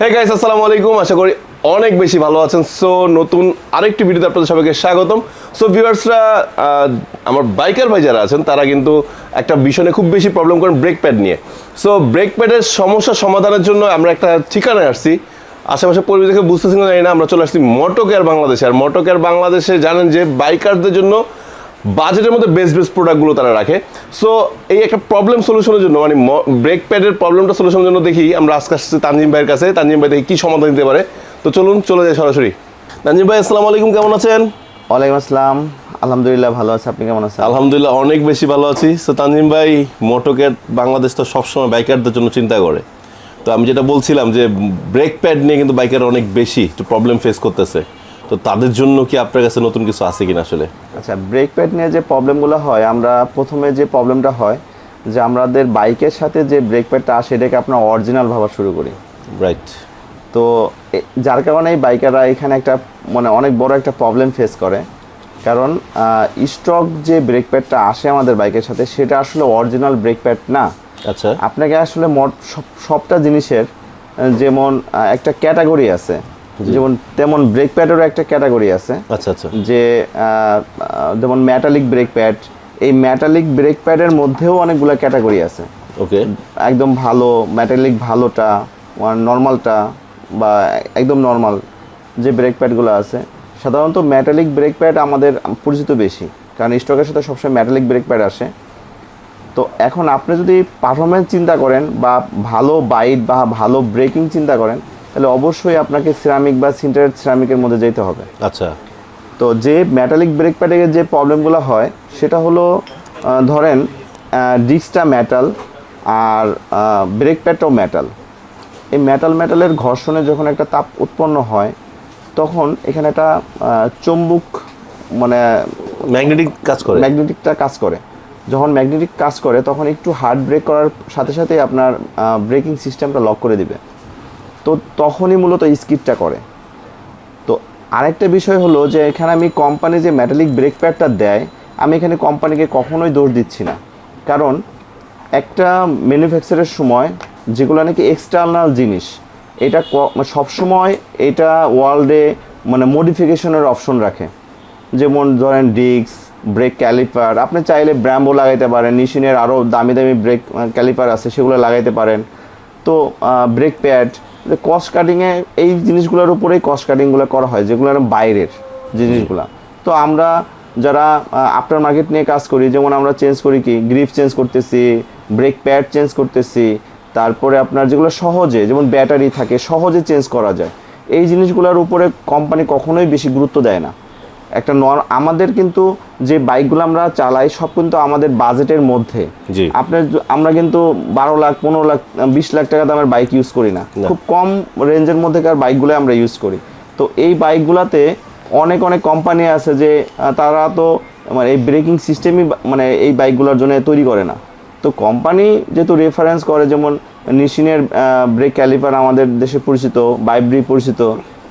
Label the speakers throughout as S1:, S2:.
S1: Hey guys আসসালামু আলাইকুম। আশা করি অনেক বেশি ভালো আছেন। সো নতুন আরেকটি ভিডিওতে আপনাদের সবাইকে স্বাগতম। সো ভিউয়ার্সরা আমার বাইকার ভাই যারা আছেন, তারা কিন্তু একটা বিষয়ে খুব বেশি প্রবলেম করেন ব্রেক প্যাড নিয়ে। সো ব্রেক প্যাডের সমস্যা সমাধানের জন্য আমরা একটা ঠিকানায় আসছি। আশেপাশে পরিবেশ দেখে বুঝতেছি না জানি না, আমরা চলে আসছি মোটো কেয়ার বাংলাদেশে আর মোটো কেয়ার বাংলাদেশে জানেন যে বাইকারদের জন্য বাজেটের মধ্যে বেস্ট বেস্ট প্রোডাক্টগুলো তারা রাখে। সো এই একটা প্রবলেম সলিউশনের জন্য মানে ব্রেক প্যাডের প্রবলেমটা সলিউশনের জন্য দেখি আমরা আজকে আসছি তানজিম ভাইয়ের কাছে। তানজিম ভাই দেখি কী সমাধান দিতে পারে। তো চলুন চলে যাই সরাসরি। তানজিম ভাই আসসালামু আলাইকুম কেমন আছেন?
S2: ওয়ালাইকুম আসসালাম। আলহামদুলিল্লাহ ভালো আছে আপনি কেমন আছেন?
S1: আলহামদুলিল্লাহ অনেক বেশি ভালো আছি। সো তানজিম ভাই মোটোকেট বাংলাদেশ তো সবসময় বাইকারদের জন্য চিন্তা করে। তো আমি যেটা বলছিলাম যে ব্রেক প্যাড নিয়ে কিন্তু বাইকার অনেক বেশি একটু প্রবলেম ফেস করতেছে। তো তাদের জন্য কি আপনার কাছে নতুন কিছু আছে কিনা আসলে?
S2: আচ্ছা ব্রেক প্যাড নিয়ে যে প্রবলেমগুলো হয় আমরা প্রথমে যে প্রবলেমটা হয় যে আমাদের বাইকের সাথে যে ব্রেক প্যাডটা আসে এটাকে আপনার অরিজিনাল ভাবা শুরু করি।
S1: রাইট
S2: তো যার কারণে বাইকাররা এখানে একটা মানে অনেক বড় একটা প্রবলেম ফেস করে। কারণ স্টক যে ব্রেক প্যাডটা আসে আমাদের বাইকের সাথে সেটা আসলে অরিজিনাল ব্রেক প্যাড না।
S1: আচ্ছা।
S2: আপনাকে আসলে সবটা জিনিসের যেমন একটা ক্যাটাগরি আছে। যেমন তেমন ব্রেক প্যাডেরও একটা ক্যাটাগরি আছে।
S1: আচ্ছা আচ্ছা।
S2: যে যেমন ম্যাটালিক ব্রেক প্যাড এই ম্যাটালিক ব্রেক প্যাডের মধ্যেও অনেকগুলো ক্যাটাগরি আছে।
S1: ওকে
S2: একদম ভালো ম্যাটালিক ভালোটা নর্মালটা বা একদম নর্মাল যে ব্রেক প্যাডগুলো আছে। সাধারণত ম্যাটালিক ব্রেক প্যাড আমাদের পরিচিত বেশি কারণ স্টকের সাথে সবসময় ম্যাটালিক ব্রেক প্যাড আসে। তো এখন আপনি যদি পারফরমেন্স চিন্তা করেন বা ভালো বাইট বা ভালো ব্রেকিং চিন্তা করেন তাহলে অবশ্যই আপনাকে সিরামিক বা সিন্টারেট সিরামিকের মধ্যে যেতে হবে।
S1: আচ্ছা।
S2: তো যে মেটালিক ব্রেক প্যাডের যে প্রবলেমগুলো হয় সেটা হলো ধরেন ডিস্কটা মেটাল আর ব্রেক প্যাডটাও মেটাল এই মেটাল মেটালের ঘর্ষণে যখন একটা তাপ উৎপন্ন হয় তখন এখানে একটা চুম্বক মানে
S1: ম্যাগনেটিক কাজ করে।
S2: ম্যাগনেটিকটা কাজ করে। যখন ম্যাগনেটিক কাজ করে তখন একটু হার্ড ব্রেক করার সাথে সাথে আপনার ব্রেকিং সিস্টেমটা লক করে দিবে। তো তখনই মূলত স্কিপটা করে। তো আরেকটা বিষয় হলো যে এখানে আমি কোম্পানি যে মেটালিক ব্রেক প্যাডটা দেয়, আমি এখানে কোম্পানিকে কখনোই দোষ দিচ্ছি না। কারণ একটা ম্যানুফ্যাকচারের সময় যেগুলো নাকি এক্সটার্নাল জিনিস, এটা ক- সবসময় এটা ওয়ার্ল্ডে মানে মডিফিকেশনের অপশন রাখে। যেমন ধরেন ডিস্ক ব্রেক ক্যালিপার আপনি চাইলে ব্র্যাম্বো লাগাইতে পারেন নিশিনের আরও দামি দামি ব্রেক ক্যালিপার আছে, সেগুলো লাগাইতে পারেন। তো ব্রেক প্যাড কস্ট কাটিংয়ে এই জিনিসগুলোর উপরেই কস্ট কাটিংগুলো করা হয় যেগুলো বাইরের জিনিসগুলো। তো আমরা যারা আফটার মার্কেট নিয়ে কাজ করি যেমন আমরা চেঞ্জ করি কি গ্রিপ চেঞ্জ করতেছি ব্রেক প্যাড চেঞ্জ করতেছি তারপরে আপনার যেগুলো সহজে যেমন ব্যাটারি থাকে সহজে চেঞ্জ করা যায়। এই জিনিসগুলোর উপরে কোম্পানি কখনোই বেশি গুরুত্ব দেয় না। একটা নর আমাদের কিন্তু যে বাইকগুলো আমরা চালাই সব কিন্তু আমাদের বাজেটের মধ্যে। আপনার আমরা কিন্তু বারো লাখ পনেরো লাখ বিশ লাখ টাকা দামের বাইক ইউজ করি না। খুব কম রেঞ্জের মধ্যেকার বাইকগুলো আমরা ইউজ করি। তো এই বাইকগুলোতে অনেক অনেক কোম্পানি আছে যে তারা তো মানে এই ব্রেকিং সিস্টেমই মানে এই বাইকগুলোর জন্য তৈরি করে না। তো কোম্পানি যেহেতু রেফারেন্স করে যেমন নিশিনের ব্রেক ক্যালিপার আমাদের দেশে পরিচিত বাইব্রি পরিচিত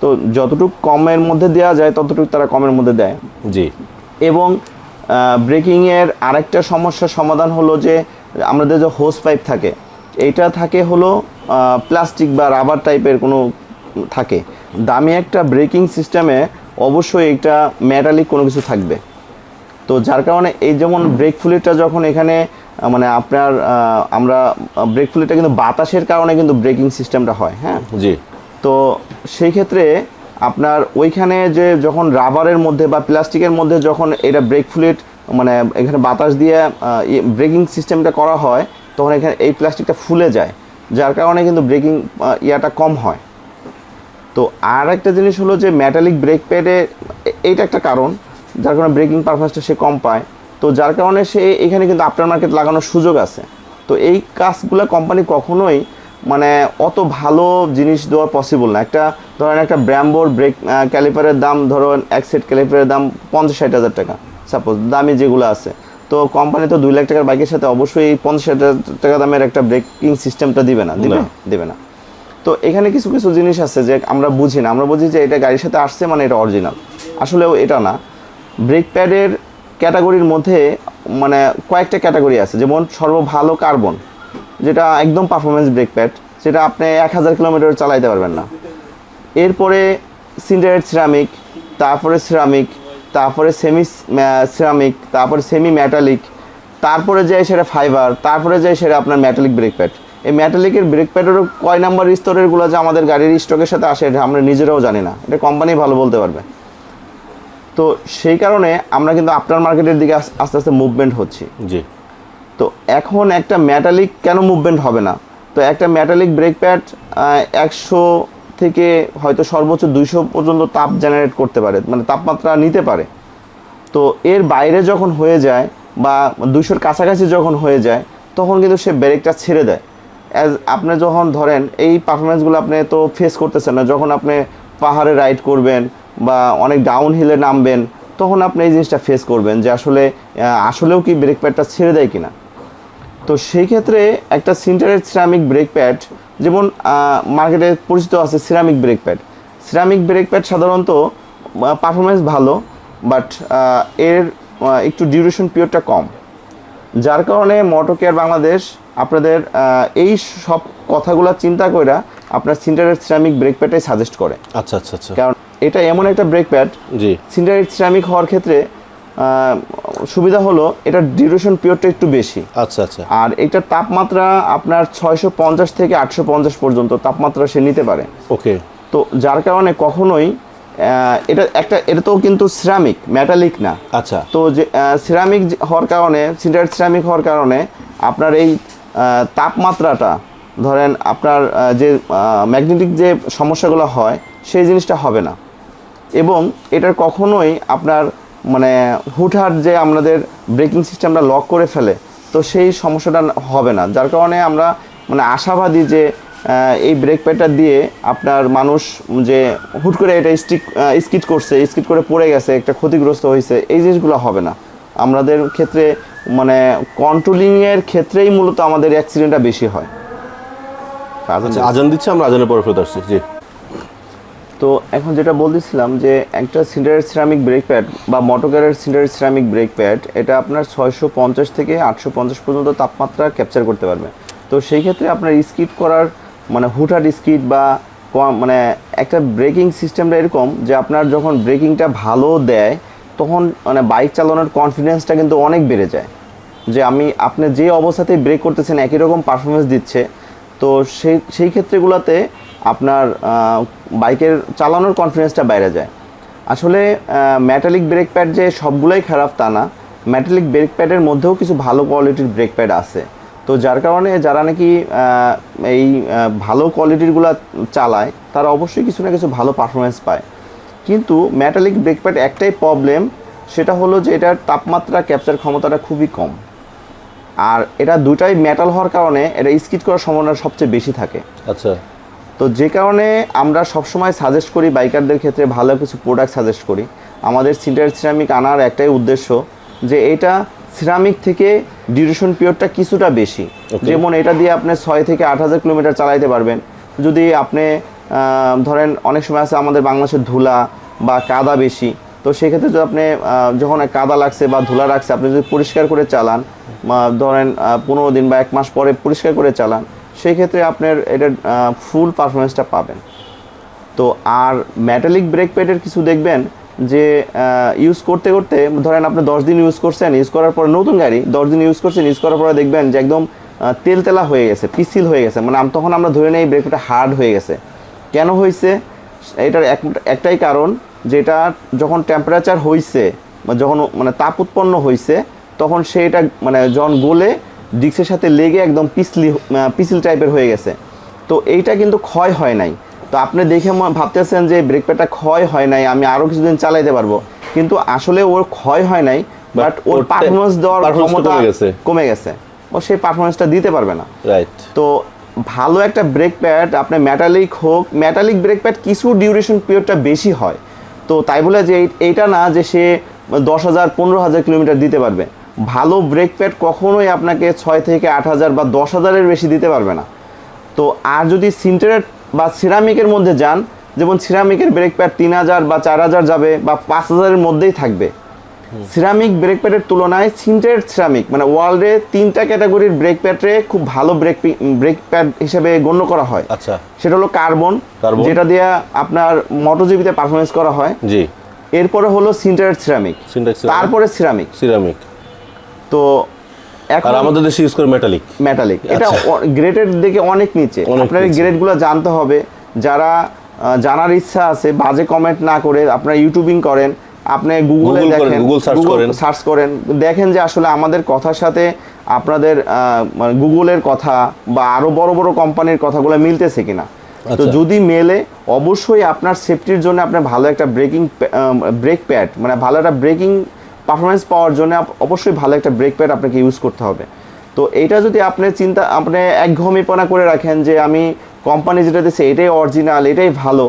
S2: তো যতটুকু কমের মধ্যে দেওয়া যায় ততটুকু তারা কমের মধ্যে দেয়।
S1: জি।
S2: এবং ব্রেকিংয়ের আরেকটা সমস্যার সমাধান হলো যে আমাদের যে হোস পাইপ থাকে এইটা থাকে হলো প্লাস্টিক বা রাবার টাইপের কোনো থাকে। দামি একটা ব্রেকিং সিস্টেমে অবশ্যই এটা মেটালিক কোনো কিছু থাকবে। তো যার কারণে এই যেমন ব্রেক ফ্লুইডটা যখন এখানে মানে আপনার আমরা ব্রেক ফ্লুইডটা কিন্তু বাতাসের কারণে কিন্তু ব্রেকিং সিস্টেমটা হয় হ্যাঁ?
S1: জি।
S2: তো সেই ক্ষেত্রে আপনার ওইখানে যে যখন রাবারের মধ্যে বা প্লাস্টিকের মধ্যে যখন এটা ব্রেক ফ্লুইড মানে এখানে বাতাস দিয়ে ব্রেকিং সিস্টেমটা করা হয়, তখন এখানে এই প্লাস্টিকটা ফুলে যায়, যার কারণে কিন্তু ব্রেকিং ইয়াটা কম হয়। তো আর একটা জিনিস হলো যে মেটালিক ব্রেক প্যাডে এইটা একটা কারণ, যার কারণে ব্রেকিং পারফরমেন্সটা সে কম পায়। তো যার কারণে সে এখানে কিন্তু আফটার মার্কেট লাগানোর সুযোগ আছে। তো এই কাজগুলো কোম্পানি কখনোই মানে অত ভালো জিনিস দেওয়া পসিবল না। একটা ধরেন একটা ব্র্যাম্বোর ব্রেক ক্যালিপারের দাম ধরুন এক সেট ক্যালিপারের দাম পঞ্চাশ ষাট হাজার টাকা সাপোজ দামি যেগুলো আছে। তো কোম্পানি তো দুই লাখ টাকার বাইকের সাথে অবশ্যই পঞ্চাশ হাজার টাকা দামের একটা ব্রেকিং সিস্টেমটা দিবে না দিবে?
S1: না।
S2: দেবে না। তো এখানে কিছু কিছু জিনিস আছে যে আমরা বুঝি না। আমরা বুঝি যে এটা গাড়ির সাথে আসছে মানে এটা অরিজিনাল আসলেও এটা না। ব্রেক প্যাডের ক্যাটাগরির মধ্যে মানে কয়েকটা ক্যাটাগরি আছে। যেমন সর্ব ভালো কার্বন যেটা একদম পারফরমেন্স ব্রেক প্যাড সেটা আপনি এক হাজার কিলোমিটার চালাইতে পারবেন না। এরপরে সিন্ডারেট সিরামিক তারপরে সিরামিক তারপরে সেমি সিরামিক তারপরে সেমি মেটালিক তারপরে যায় সেটা ফাইবার তারপরে যায় সেটা আপনার মেটালিক ব্রেক প্যাড এই মেটালিকের ব্রেক প্যাডেরও কয় নাম্বার স্তরেরগুলো যে আমাদের গাড়ির স্টকের সাথে আসে, এটা আমরা নিজেরাও জানি না। এটা কোম্পানি ভালো বলতে পারবে। তো সেই কারণে আমরা কিন্তু আপনার মার্কেটের দিকে আস- আস্তে আস্তে মুভমেন্ট হচ্ছি।
S1: জি।
S2: তো এখন একটা ম্যাটালিক কেন মুভমেন্ট হবে না? তো একটা ম্যাটালিক ব্রেক প্যাড একশো থেকে হয়তো সর্বোচ্চ দুইশো পর্যন্ত তাপ জেনারেট করতে পারে মানে তাপমাত্রা নিতে পারে। তো এর বাইরে যখন হয়ে যায় বা দুইশোর কাছাকাছি যখন হয়ে যায়, তখন কিন্তু সে ব্রেকটা ছেড়ে দেয়। অ্যাজ আপনি যখন ধরেন এই পারফরমেন্সগুলো আপনি তো ফেস করতেছেন না, যখন আপনি পাহাড়ে রাইড করবেন বা অনেক ডাউন হিলে নামবেন, তখন আপনি এই জিনিসটা ফেস করবেন যে আসলে আসলেও কি ব্রেক প্যাডটা ছেড়ে দেয় কিনা। তো সেই ক্ষেত্রে একটা সিন্টারের সিরামিক ব্রেক প্যাড যেমন মার্কেটে পরিচিত আছে ceramic brake pad ceramic brake pad সাধারণত পারফরমেন্স ভালো বাট এর একটু ডিউরেশন পিরিয়ডটা কম। যার কারণে মোটর কেয়ার বাংলাদেশ আপনাদের এই সব কথাগুলো চিন্তা করে আপনার সিন্টারের সিরামিক ব্রেক প্যাডটাই সাজেস্ট করে।
S1: আচ্ছা আচ্ছা আচ্ছা।
S2: কারণ এটা এমন একটা ব্রেক প্যাড
S1: জি।
S2: সিন্টারের সিরামিক হওয়ার ক্ষেত্রে সুবিধা হলো এটার ডিউরেশন পিরিয়ডটা একটু বেশি।
S1: আচ্ছা আচ্ছা।
S2: আর এটার তাপমাত্রা আপনার ছয়শো পঞ্চাশ থেকে আটশো পঞ্চাশ পর্যন্ত তাপমাত্রা সে নিতে পারে।
S1: ওকে।
S2: তো যার কারণে কখনোই এটা একটা এটা তো কিন্তু সিরামিক মেটালিক না।
S1: আচ্ছা।
S2: তো যে সিরামিক হওয়ার কারণে সিন্টার সিরামিক হওয়ার কারণে আপনার এই তাপমাত্রাটা ধরেন আপনার যে ম্যাগনেটিক যে সমস্যাগুলো হয় সেই জিনিসটা হবে না। এবং এটার কখনোই আপনার মানে হুটহাট যে আমাদের ব্রেকিং সিস্টেমটা লক করে ফেলে, তো সেই সমস্যাটা হবে না। যার কারণে আমরা মানে আশাবাদী যে এই ব্রেক প্যাডটা দিয়ে আপনার মানুষ যে হুট করে এটা স্টিক স্কিট করছে স্কিট করে পড়ে গেছে, একটা ক্ষতিগ্রস্ত হয়েছে, এই জিনিসগুলো হবে না। আমাদের ক্ষেত্রে মানে কন্ট্রোলিংয়ের ক্ষেত্রেই মূলত আমাদের অ্যাক্সিডেন্টটা বেশি হয়।
S1: আচ্ছা আজান দিচ্ছে, আমরা আজানের পরে ফেরত আসছি। জি।
S2: তো এখন যেটা বলতেছিলাম যে একটা সিন্ডারের সিরামিক ব্রেক প্যাড বা মোটরকারের সিন্ডারের সিরামিক ব্রেক প্যাড এটা আপনার ছয়শো পঞ্চাশ থেকে আটশো পঞ্চাশ পর্যন্ত তাপমাত্রা ক্যাপচার করতে পারবে। তো সেই ক্ষেত্রে আপনার স্কিড করার মানে হুটহাট স্কিড বা মানে একটা ব্রেকিং সিস্টেমটা এরকম যে আপনার যখন ব্রেকিংটা ভালো দেয়, তখন মানে বাইক চালানোর কনফিডেন্সটা কিন্তু অনেক বেড়ে যায়। যে আমি, আপনি যে অবস্থাতেই ব্রেক করতেছেন, একই রকম পারফরমেন্স দিচ্ছে। তো সেই সেই ক্ষেত্রেগুলোতে আপনার বাইকের চালানোর কনফিডেন্সটা বাইরে যায়। আসলে ম্যাটালিক ব্রেক প্যাড যে সবগুলোই খারাপ তা না। ম্যাটালিক ব্রেক প্যাডের মধ্যেও কিছু ভালো কোয়ালিটির ব্রেক প্যাড আছে। তো যার কারণে যারা নাকি এই ভালো কোয়ালিটিরগুলো চালায়, তারা অবশ্যই কিছু না কিছু ভালো পারফরমেন্স পায়। কিন্তু ম্যাটালিক ব্রেক প্যাড একটাই প্রবলেম সেটা হলো যে এটার তাপমাত্রা ক্যাপচার ক্ষমতাটা খুবই কম। আর এটা দুটাই মেটাল হওয়ার কারণে এটা স্কিড করার সম্ভাবনা সবচেয়ে বেশি থাকে।
S1: আচ্ছা।
S2: তো যে কারণে আমরা সবসময় সাজেস্ট করি বাইকারদের ক্ষেত্রে ভালো কিছু প্রোডাক্ট সাজেস্ট করি। আমাদের সিন্টার সিরামিক আনার একটাই উদ্দেশ্য যে এটা সিরামিক থেকে ডিউরেশন পিরিয়ডটা কিছুটা বেশি। যেমন এটা দিয়ে আপনি ছয় থেকে আট হাজার কিলোমিটার চালাইতে পারবেন। যদি আপনি ধরেন অনেক সময় আছে আমাদের বাংলাদেশের ধুলা বা কাদা বেশি তো সেক্ষেত্রে যদি আপনি যখন কাদা লাগছে বা ধুলা রাখছে আপনি যদি পরিষ্কার করে চালান বা ধরেন পনেরো দিন বা এক মাস পরে পরিষ্কার করে চালান সেই ক্ষেত্রে আপনার এটার ফুল পারফরমেন্সটা পাবেন। তো আর মেটালিক ব্রেক প্যাডের কিছু দেখবেন যে ইউজ করতে করতে ধরেন আপনি দশ দিন ইউজ করছেন ইউজ করার পরে নতুন গাড়ি দশ দিন ইউজ করছেন ইউজ করার পরে দেখবেন যে একদম আহ, তেলতেলা হয়ে গেছে পিসিল হয়ে গেছে। মানে তখন আমরা ধরে নেই ব্রেক প্যাডটা হার্ড হয়ে গেছে। কেন হয়েছে এটার এক- একটাই কারণ যেটা যখন টেম্পারেচার হয়েছে বা যখন মানে তাপ উৎপন্ন হয়েছে তখন সেটা মানে যখন গলে ডিক্সের সাথে লেগে একদম পিসলি আহ, পিসিল টাইপের হয়ে গেছে। তো এইটা কিন্তু ক্ষয় হয় নাই। তো আপনি দেখে ভাবতেছেন যে ব্রেক প্যাডটা ক্ষয় হয় নাই আমি আরও কিছুদিন চালাইতে পারব। কিন্তু আসলে ওর ক্ষয় হয় নাই বাট ওর পারফরমেন্স দেওয়ার ক্ষমতা
S1: কমে গেছে।
S2: ও সেই পারফরমেন্সটা দিতে পারবে না।
S1: রাইট
S2: তো ভালো একটা ব্রেক প্যাড আপনি মেটালিক হোক মেটালিক ব্রেক প্যাড কিছু ডিউরেশন পিরিয়ডটা বেশি হয়। তো তাই বলে যে এই- এইটা না যে সে দশ হাজার পনেরো হাজার কিলোমিটার দিতে পারবে। ভালো ব্রেক প্যাড কখনোই আপনাকে ছয় থেকে আট হাজার বা দশ হাজারের বেশি দিতে পারবে না। তো আর যদি সিন্টারেট বা সিরামিকের মধ্যে যান যেমন সিরামিকের ব্রেক প্যাড তিন হাজার বা চার হাজার যাবে বা পাঁচ হাজারের মধ্যেই থাকবে। সিরামিক ব্রেক প্যাডের তুলনায় সিন্টেড সিরামিক মানে ওয়ার্ল্ডে তিনটা ক্যাটাগরির ব্রেক প্যাডে খুব ভালো ব্রেক ব্রেক প্যাড হিসেবে গণ্য করা হয়।
S1: আচ্ছা।
S2: সেটা হলো কার্বন। যেটা দিয়ে আপনার মোটোজিবিতে পারফরমেন্স করা হয়।
S1: জি।
S2: এরপরে হলো সিন্টার সিরামিক তারপরে সিরামিক
S1: সিরামিক
S2: তো এখন
S1: আমাদের দেশে ইউজ করে মেটালিক
S2: মেটালিক এটা
S1: আচ্ছা।
S2: গ্রেডের দিকে অনেক নিচে আপনার গ্রেডগুলো জানতে হবে যারা জানার ইচ্ছা আছে বাজে কমেন্ট না করে আপনারা ইউটিউবিং করেন আপনি গুগলে দেখেন
S1: করেন।
S2: সার্চ করেন দেখেন যে আসলে আমাদের কথার সাথে আপনাদের মানে গুগলের কথা বা আরও বড় বড় কোম্পানির কথাগুলো মিলতেছে কিনা তো
S1: আচ্ছা।
S2: যদি মেলে অবশ্যই আপনার সেফটির জন্য আপনার ভালো একটা ব্রেকিং ব্রেক প্যাড মানে ভালো একটা ব্রেকিং পারফরমেন্স পাওয়ার জন্য অবশ্যই ভালো একটা ব্রেক প্যাড আপনাকে ইউজ করতে হবে। তো এইটা যদি আপনি চিন্তা আপনি একঘমিপনা করে রাখেন যে আমি কোম্পানি যেটা দিচ্ছে এটাই অরিজিনাল এটাই ভালো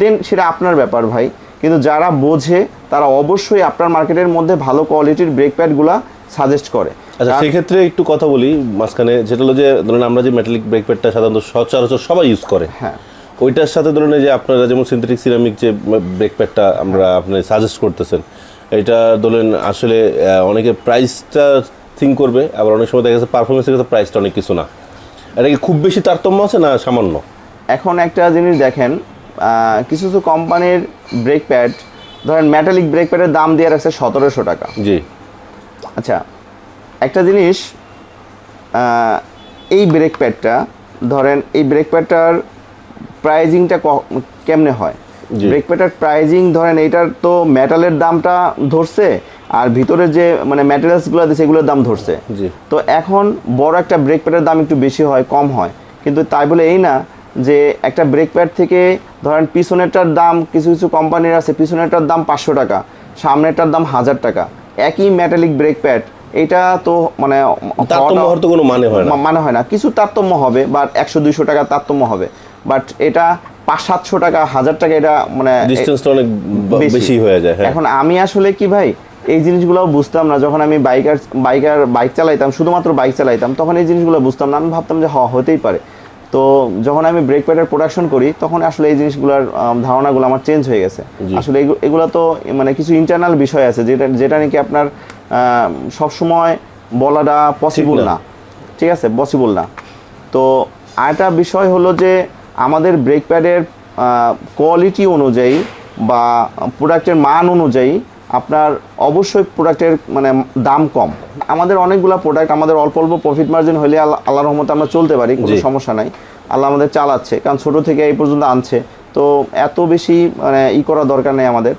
S2: দেন সেটা আপনার ব্যাপার ভাই। কিন্তু যারা বোঝে তারা অবশ্যই আপনার মার্কেটের মধ্যে ভালো কোয়ালিটির ব্রেক প্যাডগুলা সাজেস্ট করে।
S1: আচ্ছা সেক্ষেত্রে একটু কথা বলি মাঝখানে যেটা হলো যে ধরুন আমরা যে মেটালিক ব্রেক প্যাডটা সাধারণত সচরাচর সবাই ইউজ করে
S2: হ্যাঁ।
S1: ওইটার সাথে ধরুন যে আপনারা যেমন সিনথেটিক সিরামিক যে ব্রেক প্যাডটা আমরা আপনি সাজেস্ট করতেছেন এটা ধরেন আসলে অনেকে প্রাইসটা থিঙ্ক করবে আবার অনেক সময় দেখা যাচ্ছে পারফরমেন্সের ক্ষেত্রে প্রাইসটা অনেক কিছু না। এটা কি খুব বেশি তারতম্য আছে না সামান্য?
S2: এখন একটা জিনিস দেখেন কিছু কিছু কোম্পানির ব্রেক প্যাড ধরেন মেটালিক ব্রেক প্যাডের দাম দিয়ে রাখছে সতেরোশো টাকা।
S1: জি।
S2: আচ্ছা একটা জিনিস এই ব্রেক প্যাডটা ধরেন এই ব্রেক প্যাডটার প্রাইজিংটা কেমনে হয়। ব্রেক প্যাডটার প্রাইজিং ধরেন এইটার তো মেটালের দামটা ধরছে আর ভিতরে যে মানে ম্যাটেরিয়ালসগুলো আছে সেগুলোর দাম ধরছে। তো এখন বড় একটা ব্রেক প্যাডের দাম একটু বেশি হয় কম হয়। কিন্তু তাই বলে এই না যে একটা ব্রেক প্যাড থেকে ধরেন পিছনেরটার দাম কিছু কিছু কোম্পানির আছে পিছনেরটার দাম পাঁচশো টাকা সামনেরটার দাম হাজার টাকা। একই মেটালিক ব্রেক প্যাড এটা তো মানে
S1: তারতম্য তো কোনো মানে হয় না।
S2: মানে হয় না। কিছু তারতম্য হবে বা একশো দুইশো টাকা তারতম্য হবে। বাট এটা পাঁচ সাতশো টাকা হাজার টাকা এটা মানে
S1: ডিস্টেন্সটা অনেক বেশি। হয়ে যায় হ্যাঁ।
S2: এখন আমি আসলে কি ভাই এই জিনিসগুলো বুঝতাম না। যখন আমি বাইকার বাইকার বাইক চালাইতাম শুধুমাত্র বাইক চালাইতাম তখন এই জিনিসগুলো বুঝতাম না। আমি ভাবতাম যে হ হতেই পারে। তো যখন আমি ব্রেক প্যাডের প্রোডাকশন করি তখন আসলে এই জিনিসগুলোর ধারণাগুলো আমার চেঞ্জ হয়ে গেছে। আসলে এগু- এগুলো তো মানে কিছু ইন্টারনাল বিষয় আছে যেটা যেটা নাকি আপনার সবসময় বলাটা পসিবল
S1: না।
S2: না। ঠিক আছে পসিবল না। তো আরেকটা বিষয় হলো যে আমাদের ব্রেক প্যাডের কোয়ালিটি অনুযায়ী বা প্রোডাক্টের মান অনুযায়ী আপনার অবশ্যই প্রোডাক্টের মানে দাম কম। আমাদের অনেকগুলো প্রোডাক্ট আমাদের অল্প অল্প প্রফিট মার্জিন হলে আল্লাহ আল্লাহ রহমতে আমরা চলতে পারি কোনো সমস্যা নাই। আল্লাহ আমাদের চালাচ্ছে কারণ ছোট থেকে এই পর্যন্ত আনছে। তো এত বেশি মানে ই করা দরকার নেই আমাদের।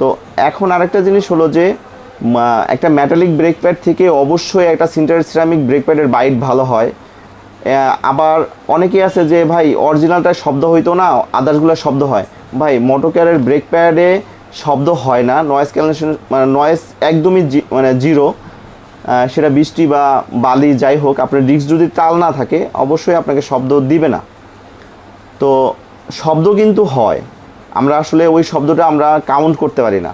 S2: তো এখন আরেকটা জিনিস হলো যে একটা মেটালিক ব্রেক প্যাড থেকে অবশ্যই একটা সিন্টার সিরামিক ব্রেক প্যাডের বাইট ভালো হয়। আবার অনেকে আছে যে, ভাই অরিজিনালটা শব্দ হইতো না আদার্সগুলো শব্দ হয়। ভাই মোটোকেয়ারের ব্রেক প্যাডে শব্দ হয় না নয়েজ ক্যান্সেলেশন মানে নয়েজ একদমই মানে জিরো সেটা বৃষ্টি বা বালি যাই হোক, আপনার ডিস্ক যদি তাল না থাকে, অবশ্যই আপনাকে শব্দ দিবে না। তো, শব্দ কিন্তু হয়। আমরা আসলে ওই শব্দটা আমরা কাউন্ট করতে পারি না।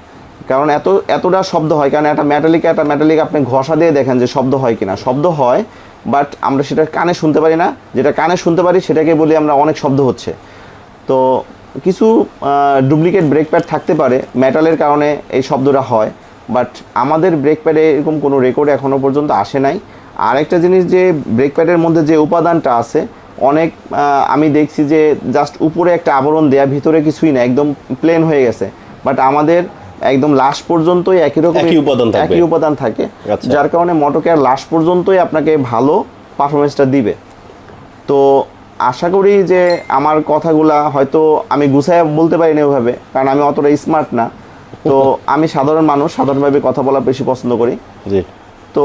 S2: কারণ এত, এতটা শব্দ হয়, কারণ একটা মেটালিক একটা মেটালিক আপনি ঘষা দিয়ে দেখেন যে শব্দ হয় কিনা। শব্দ হয় বাট আমরা সেটা কানে শুনতে পারি না। যেটা কানে শুনতে পারি সেটাকে বলি আমরা অনেক শব্দ হচ্ছে। তো কিছু ডুপ্লিকেট ব্রেক প্যাড থাকতে পারে, মেটালের কারণে এই শব্দটা হয়, বাট আমাদের ব্রেক প্যাডে এরকম কোনো রেকর্ড এখনও পর্যন্ত আসে নাই। আরেকটা জিনিস যে, ব্রেক প্যাডের মধ্যে যে উপাদানটা আছে, অনেক আমি দেখছি যে, জাস্ট উপরে একটা আবরণ দেয়া, ভিতরে কিছুই না, একদম প্লেন হয়ে গেছে। বাট আমাদের একদম লাস্ট পর্যন্তই একই রকম
S1: একই উপাদান থাকে
S2: একই উপাদান থাকে
S1: আচ্ছা।
S2: যার কারণে মটোকেয়ার লাস্ট পর্যন্তই আপনাকে ভালো পারফরমেন্সটা দিবে। তো আশা করি যে আমার কথাগুলা হয়তো আমি গুছায় বলতে পারি না ওইভাবে কারণ আমি অতটা স্মার্ট না। তো আমি সাধারণ মানুষ সাধারণভাবে কথা বলা বেশি পছন্দ করি।
S1: জি।
S2: তো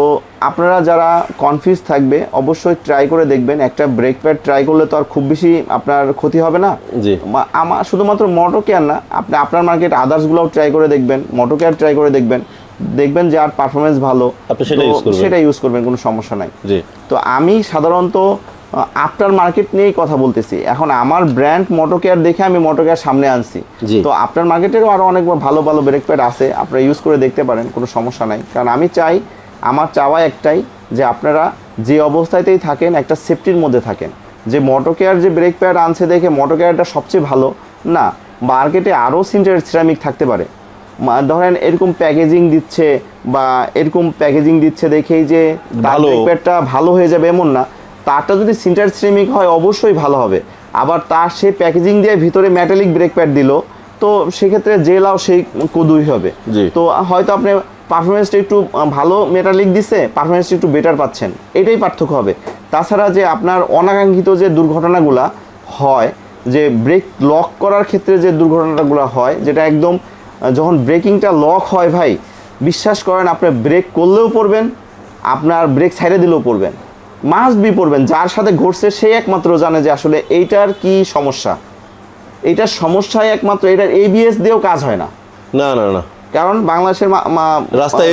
S2: আপনারা যারা কনফিউজ থাকবে অবশ্যই ট্রাই করে দেখবেন। একটা ব্রেক প্যাড ট্রাই করলে তো আর খুব বেশি আপনার ক্ষতি হবে না।
S1: জি।
S2: আমার শুধুমাত্র মোটো কেয়ার না আপনি আপনার মার্কেট আদার্সগুলোও ট্রাই করে দেখবেন মোটো কেয়ার ট্রাই করে দেখবেন। দেখবেন যে আর পারফরমেন্স ভালো।
S1: সেটা
S2: ইউজ করবেন। কোনো সমস্যা নাই। তো আমি সাধারণত আফটার মার্কেট নিয়েই কথা বলতেছি। এখন আমার ব্র্যান্ড মোটো কেয়ার দেখে আমি মোটো কেয়ার সামনে আনছি। তো আফটার মার্কেটেরও আরও অনেক ভালো ভালো ব্রেক প্যাড আছে। আপনারা ইউজ করে দেখতে পারেন কোনো সমস্যা নাই। কারণ আমি চাই আমার চাওয়া একটাই যে আপনারা যে অবস্থাতেই থাকেন একটা সেফটির মধ্যে থাকেন। যে মোটো কেয়ার যে ব্রেক প্যাড আনছে দেখে মোটো কেয়ারটা সবচেয়ে ভালো। না মার্কেটে আরও সিন্টার সিরামিক থাকতে পারে। ধরেন এরকম প্যাকেজিং দিচ্ছে বা এরকম প্যাকেজিং দিচ্ছে দেখেই যে
S1: ভালো।
S2: brake pad টা ভালো হয়ে যাবে এমন না। তারটা যদি সিন্টার সিরামিক হয় অবশ্যই ভালো হবে। আবার তার সে প্যাকেজিং দিয়ে ভিতরে মেটালিক ব্রেক প্যাড দিল তো সেক্ষেত্রে যে লাও সেই কদুই হবে। তো হয়তো আপনি পারফরমেন্সটা একটু ভালো মেটালিক দিচ্ছে পারফরমেন্সটা একটু বেটার পাচ্ছেন। এটাই পার্থক্য হবে। তাছাড়া যে আপনার অনাকাঙ্ক্ষিত যে দুর্ঘটনাগুলা হয়, যে ব্রেক লক করার ক্ষেত্রে যে দুর্ঘটনাগুলো হয়, যেটা একদম যখন ব্রেকিংটা লক হয় ভাই, বিশ্বাস করেন আপনি ব্রেক করলেও পড়বেন, আপনার ব্রেক সাইডে দিলেও পড়বেন। মাস্ট বি পড়বেন, যার সাথে ঘটছে সেই একমাত্র জানে যে আসলে এইটার কি সমস্যা। এইটার সমস্যায় একমাত্র এটার এবিএস দিয়েও কাজ হয় না।
S1: না না না।
S2: কারণ বাংলাদেশের
S1: রাস্তায়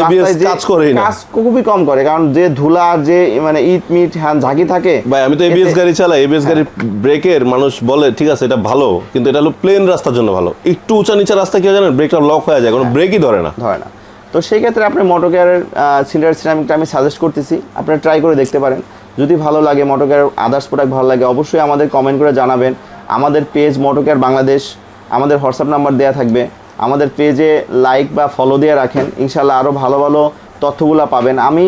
S1: কাজ করেই না।
S2: কাজ খুবই কম করে কারণ যে ধুলা যে মানে ইট মিট হ্যাঁ ঝাঁকি থাকে
S1: ভাই আমি তো এবিএস গাড়ি চালাই এবিএস গাড়ির ব্রেকের মানুষ বলে ঠিক আছে এটা ভালো কিন্তু এটা হলো প্লেন রাস্তার জন্য ভালো। একটু উঁচা নিচা রাস্তা কি হয় জানেন? ব্রেকটা লক হয়ে যায় কোনো ব্রেকই ধরে না।
S2: ধরে না। তো সেই ক্ষেত্রে আপনি মোটো কেয়ারের সিলিন্ডার সিরামিকটা আমি সাজেস্ট করতেছি আপনারা ট্রাই করে দেখতে পারেন। যদি ভালো লাগে মোটো কেয়ার আদার্স প্রোডাক্ট ভালো লাগে অবশ্যই আমাদের কমেন্ট করে জানাবেন। আমাদের পেজ মোটো কেয়ার বাংলাদেশ আমাদের হোয়াটসঅ্যাপ নাম্বার দেওয়া থাকবে। আমাদের পেজে লাইক বা ফলো দিয়ে রাখেন। ইনশাল্লাহ আরও ভালো ভালো তথ্যগুলো পাবেন। আমি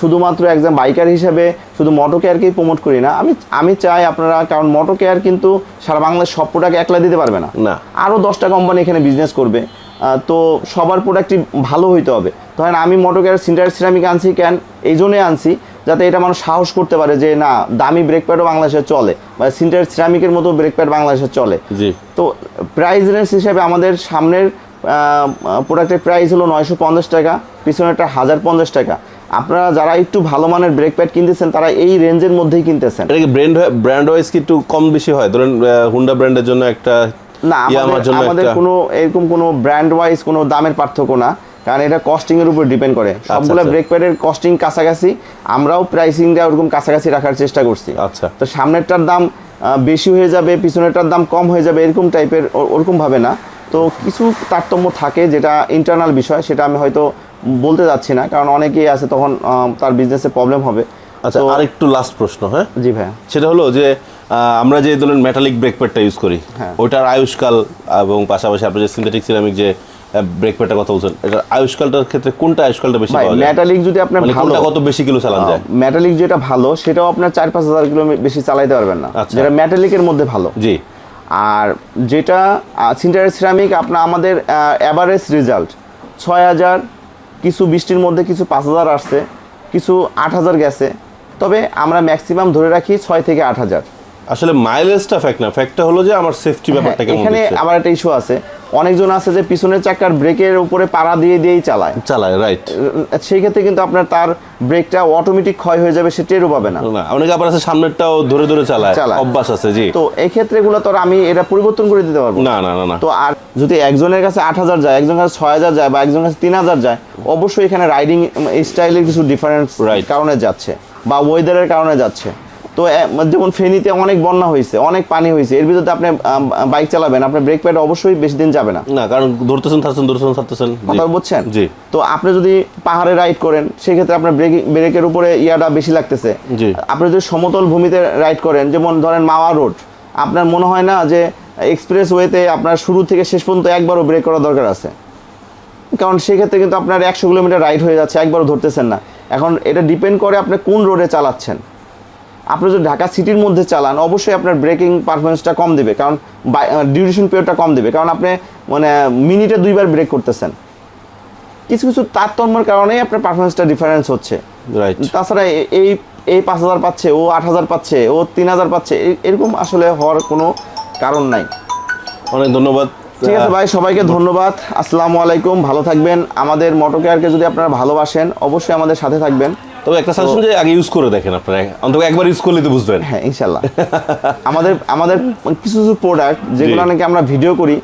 S2: শুধুমাত্র একজন বাইকার হিসেবে শুধু মোটো কেয়ারকেই প্রমোট করি না। আমি আমি চাই আপনারা কারণ মোটো কেয়ার কিন্তু সারা বাংলাদেশ সব প্রোডাক্ট একলা দিতে পারবে না।
S1: না।
S2: আরও দশটা কোম্পানি এখানে বিজনেস করবে। তো সবার প্রোডাক্টটি ভালো হইতে হবে। ধরেন আমি মোটোকেয়ার সিন্টার সিরামিক আনছি কেন এই জন্যই আনছি। যাতে এটা মানুষ সাহস করতে পারে যে না দামি ব্রেক প্যাডও বাংলাদেশে চলে বা সিন্টার সিরামিকের মতো ব্রেক প্যাড বাংলাদেশে চলে।
S1: জি।
S2: তো প্রাইস রেঞ্জ হিসেবে আমাদের সামনের প্রোডাক্টের প্রাইস হলো নয়শো পঞ্চাশ টাকা পিছনেরটা হাজার পঞ্চাশ টাকা। আপনারা যারা একটু ভালো মানের ব্রেক প্যাড কিনতেছেন তারা এই রেঞ্জের মধ্যেই কিনতেছেন।
S1: এটা কি ব্র্যান্ড ব্র্যান্ড ওয়াইজ কি একটু কম বেশি হয়? ধরেন হুন্ডা ব্র্যান্ডের জন্য একটা
S2: না আমাদের কোনো এরকম কোনো ব্র্যান্ড ওয়াইজ কোনো দামের পার্থক্য না। কারণ এটা কস্টিং এর উপর ডিপেন্ড করে। সবগুলো। ব্রেক প্যাডের কস্টিং কাছাকাছি। আমরাও প্রাইসিংটা ওরকম কাছাকাছি রাখার চেষ্টা করছি।
S1: আচ্ছা।
S2: তো সামনেরটার দাম বেশি হয়ে যাবে পিছনেরটার দাম কম হয়ে যাবে এরকম টাইপের ওরকম ভাবে না। তো কিছু তারতম্য থাকে যেটা ইন্টারনাল বিষয় সেটা আমি হয়তো বলতে যাচ্ছি না কারণ অনেকেই আছে তখন তার বিজনেসে প্রবলেম হবে।
S1: আচ্ছা
S2: তো-
S1: আর একটু লাস্ট প্রশ্ন হ্যাঁ?
S2: জি ভাইয়া।
S1: সেটা হলো যে আমরা যে ধরুন মেটালিক ব্রেক প্যাডটা ইউজ করি
S2: হ্যাঁ।
S1: ওইটার আয়ুষ্কাল এবং পাশাপাশি আপনি যে সিনথেটিক সিরামিক যে ব্রেক প্যাডটার কথা বলছেন। এটার আয়ুষ্কালটার ক্ষেত্রে কোনটা আয়ুষ্কালটা বেশি পাওয়া যায়?
S2: মেটালিক যদি আপনার
S1: মানে
S2: ভালো
S1: কোনটা কত বেশি কিলো চালান যায়?
S2: মেটালিক যেটা ভালো সেটাও আপনার চার পাঁচ হাজার কিলো বেশি চালাইতে পারবেন না।
S1: আচ্ছা।
S2: যেটা মেটালিকের মধ্যে ভালো।
S1: জি।
S2: আর যেটা সিন্টার সিরামিক আপনার আমাদের অ্যাভারেজ রেজাল্ট ছয় হাজার কিছু বৃষ্টির মধ্যে কিছু পাঁচ হাজার আসছে কিছু আট হাজার গেছে। তবে আমরা ম্যাক্সিমাম ধরে রাখি ছয় থেকে আট হাজার।
S1: আসলে মাইলেজটা ফ্যাক্ট না ফ্যাক্টটা হলো যে আমার সেফটি ব্যাপারটা কেমন
S2: হ্যাঁ, এখানে আবার একটা ইস্যু আছে। অনেকজন আছে যে পিছনের চাকার ব্রেকের উপরে পাড়া দিয়ে দিয়েই চালায়।
S1: চালায় রাইট
S2: সেই ক্ষেত্রে কিন্তু আপনার তার ব্রেকটা অটোমেটিক ক্ষয় হয়ে যাবে সে টেরও পাবে না।
S1: অনেকে আবার আছে সামনেরটাও ধরে ধরে চালায়। অভ্যাস আছে জি।
S2: তো এই ক্ষেত্রেগুলো তো আর আমি এটা পরিবর্তন করে দিতে পারব না।
S1: না না
S2: তো আর যদি একজনের কাছে আট হাজার যায় একজনের কাছে ছয় হাজার যায় বা একজনের কাছে তিন হাজার যায় অবশ্যই এখানে রাইডিং স্টাইলের কিছু ডিফারেন্স. কারণে যাচ্ছে বা ওয়েদারের কারণে যাচ্ছে। তো যেমন ফেনীতে অনেক বন্যা হয়েছে অনেক পানি হয়েছে এর ভিতরে আপনি বাইক চালাবেন আপনার ব্রেক প্যাড অবশ্যই বেশি দিন যাবে না।
S1: না কারণ ধরতেছেন থাকছেন ধরতেছেন থাকতেছেন
S2: কথা বুঝছেন?
S1: জি।
S2: তো আপনি যদি পাহাড়ে রাইড করেন সেক্ষেত্রে আপনার ব্রেক ব্রেকের উপরে ইয়াটা বেশি লাগতেছে।
S1: জি।
S2: আপনি যদি সমতল ভূমিতে রাইড করেন যেমন ধরেন মাওয়া রোড আপনার মনে হয় না যে এক্সপ্রেস ওয়েতে আপনার শুরু থেকে শেষ পর্যন্ত একবারও ব্রেক করা দরকার আছে? কারণ সেক্ষেত্রে কিন্তু আপনার একশো কিলোমিটার রাইড হয়ে যাচ্ছে একবারও ধরতেছেন না। এখন এটা ডিপেন্ড করে আপনি কোন রোডে চালাচ্ছেন। আপনি যদি ঢাকা সিটির মধ্যে চালান অবশ্যই আপনার ব্রেকিং পারফরমেন্সটা কম দেবে। কারণ ডিউরেশন পিরিয়ডটা কম দেবে। কারণ আপনি মানে মিনিটে দুইবার ব্রেক করতেছেন। কিছু কিছু তারতম্যের কারণেই আপনার পারফরমেন্সটা ডিফারেন্স হচ্ছে।
S1: রাইট
S2: তাছাড়া এই এই পাঁচ হাজার পাচ্ছে ও আট হাজার পাচ্ছে ও তিন হাজার পাচ্ছে এরকম আসলে হওয়ার কোনো কারণ নাই।
S1: অনেক ধন্যবাদ।
S2: ঠিক আছে ভাই সবাইকে ধন্যবাদ। আসসালামু আলাইকুম ভালো থাকবেন। আমাদের মোটো কেয়ারকে যদি আপনারা ভালোবাসেন অবশ্যই আমাদের সাথে থাকবেন।
S1: তবে একটা সাজেশন যে আগে ইউজ করে দেখেন আপনারা। অন্তত একবার ইউজ করলে তো বুঝবেন।
S2: হ্যাঁ ইনশাল্লাহ আমাদের আমাদের কিছু কিছু প্রোডাক্ট যেগুলো নাকি আমরা ভিডিও করি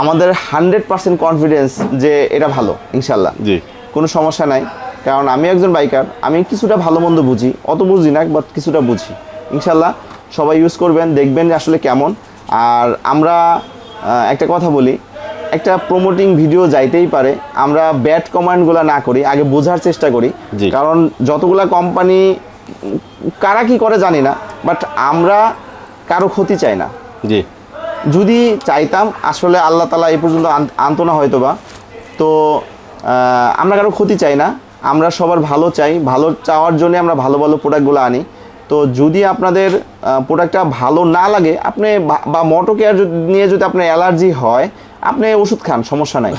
S2: আমাদের হান্ড্রেড পার্সেন্ট কনফিডেন্স যে এটা ভালো ইনশাল্লাহ
S1: জি।
S2: কোনো সমস্যা নাই। কারণ আমি একজন বাইকার আমি কিছুটা ভালো মন্দ বুঝি। অত বুঝি না বাট কিছুটা বুঝি। ইনশাল্লাহ সবাই ইউজ করবেন দেখবেন যে আসলে কেমন। আর আমরা একটা কথা বলি একটা প্রমোটিং ভিডিও যাইতেই পারে। আমরা ব্যাড কমান্ডগুলো না করি আগে বোঝার চেষ্টা করি। কারণ যতগুলা কোম্পানি কারা কি করে জানি না বাট আমরা কারও ক্ষতি চাই না।
S1: জি।
S2: যদি চাইতাম আসলে আল্লাহ তালা এই পর্যন্ত আন- আনতো না হয়তো বা তো আমরা কারও ক্ষতি চাই না। আমরা সবার ভালো চাই। ভালো চাওয়ার জন্য আমরা ভালো ভালো প্রোডাক্টগুলো আনি। তো যদি আপনাদের প্রোডাক্টটা ভালো না লাগে আপনি বা- বা মোটো কেয়ার নিয়ে যদি আপনার অ্যালার্জি হয় আপনি ওষুধ খান, সমস্যা নাই।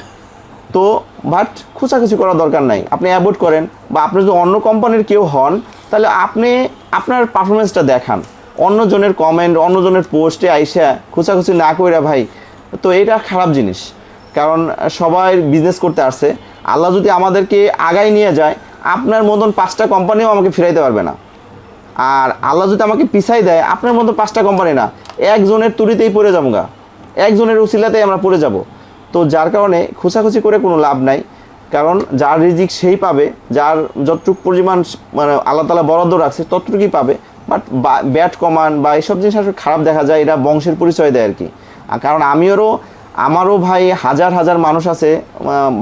S2: তো বাট খোঁচাখুচি করার দরকার নাই। আপনি অ্যাভয়েড করেন, বা আপনি যদি অন্য কোম্পানির কেউ হন, তাহলে আপনি আপনার পারফরমেন্সটা দেখান। অন্যজনের কমেন্ট অন্যজনের পোস্টে আইসা খোঁচাখুচি না কইরা ভাই, তো এটা খারাপ জিনিস। কারণ সবাই বিজনেস করতে আসছে। আল্লাহ যদি আমাদেরকে আগায় নিয়ে যায়, আপনার মতন পাঁচটা কোম্পানিও আমাকে ফিরাইতে পারবে না। আর আল্লাহ যদি আমাকে পিছাই দেয়, আপনার মতো পাঁচটা কোম্পানি না। একজনের তুড়িতেই পড়ে যাব গা একজনের উসিলাতেই আমরা পড়ে যাব। তো যার কারণে খোঁচাখুচি করে কোনো লাভ নাই। কারণ যার রিজিক সেই পাবে, যার যতটুক পরিমাণ মানে আল্লাহ তালা বরাদ্দ রাখছে ততটুকুই পাবে। বাট ব্যাট কমান বা এইসব জিনিস আসলে খারাপ দেখা যায় এটা বংশের পরিচয় দেয় আর কি কারণ আমিও আমারও ভাই হাজার হাজার মানুষ আছে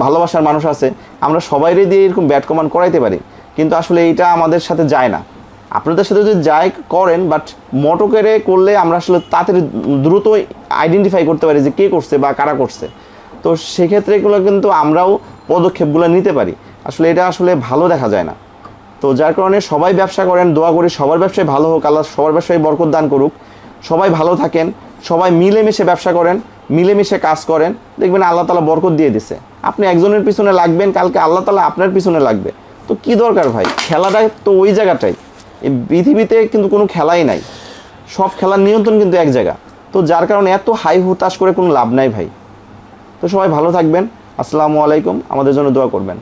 S2: ভালোবাসার মানুষ আছে। আমরা সবাইরে দিয়ে এরকম ব্যাট কমান করাইতে পারি। কিন্তু আসলে এইটা আমাদের সাথে যায় না। আপনাদের সাথে যদি যাই করেন বাট মোটকেরে করলে আমরা আসলে তাড়াতাড়ি দ্রুত আইডেন্টিফাই করতে পারি যে কে করছে বা কারা করছে। তো সেক্ষেত্রে এগুলো কিন্তু আমরাও পদক্ষেপগুলো নিতে পারি। আসলে এটা আসলে ভালো দেখা যায় না। তো যার কারণে সবাই ব্যবসা করেন, দোয়া করি সবার ব্যবসায় ভালো হোক, আল্লাহ সবার ব্যবসায় বরকত দান করুক। সবাই ভালো থাকেন, সবাই মিলেমিশে ব্যবসা করেন, মিলেমিশে কাজ করেন। দেখবেন আল্লাহ তালা বরকত দিয়ে দিছে। আপনি একজনের পিছনে লাগবেন, কালকে আল্লাহ তালা আপনার পিছনে লাগবে। তো কি দরকার ভাই? খেলাটা তো ওই জায়গাটাই। পৃথিবীতে কিন্তু কোনো খেলাই নাই। সব খেলার নিয়ন্ত্রণ কিন্তু এক জায়গা। তো যার কারণে এত হাই হুতাশ করে কোনো লাভ নাই ভাই। তো সবাই ভালো থাকবেন। আসসালামু আলাইকুম। আমাদের জন্য দোয়া করবেন।